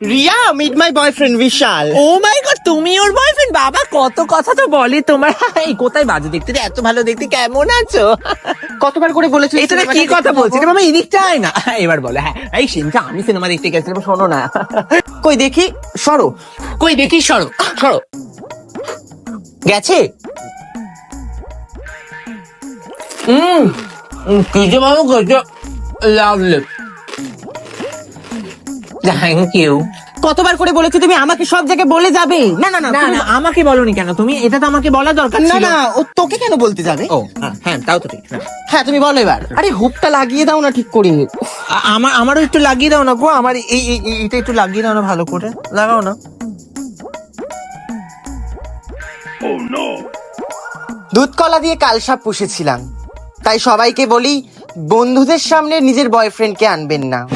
Riya meet my boyfriend Vishal oh my god তুমি ওর boyfriend বাবা কত কথা তো বলে তোমার। এই কোথায় বাজে দেখতে? রে? এত ভালো দেখতে কেমন আছো? কতবার করে বলেছ এটা কি কথা বলছি? রে মামা এদিক চাই না। এবার বলে হ্যাঁ। এই সিনটা আমি সিনেমা দেখতে গেছিলাম শোনো না। কই দেখি? সরো। কই দেখি? সরো। সরো। গেছে? হুম কি যে বাবু কেছে লাভলি থ্যাংক ইউ কতবার করে বলেছ তুমি আমাকে সব জায়গায় বলে যাবে? না না না না তুমি- আমাকে বলনি কেন? তুমি এটা তো আমাকে বলা দরকার না না ও তোকে কেন বলতে যাবে? ও হ্যাঁ, হ্যাঁ তাও তো ঠিক হ্যাঁ। হ্যাঁ তুমি বলো এবার। আরে হুকটা লাগিয়ে দাও না ঠিক করে। আ- আমার আমারও একটু লাগিয়ে দাও না গো। আমার এই এই- এই- এটা একটু লাগিয়ে দাও না ভালো করে। লাগাও না। দুধ কলা দিয়ে কালসাপ পুষেছিলাম। তাই সবাইকে বলি বন্ধুদের সামনে নিজের বয়ফ্রেন্ডকে আনবেন না।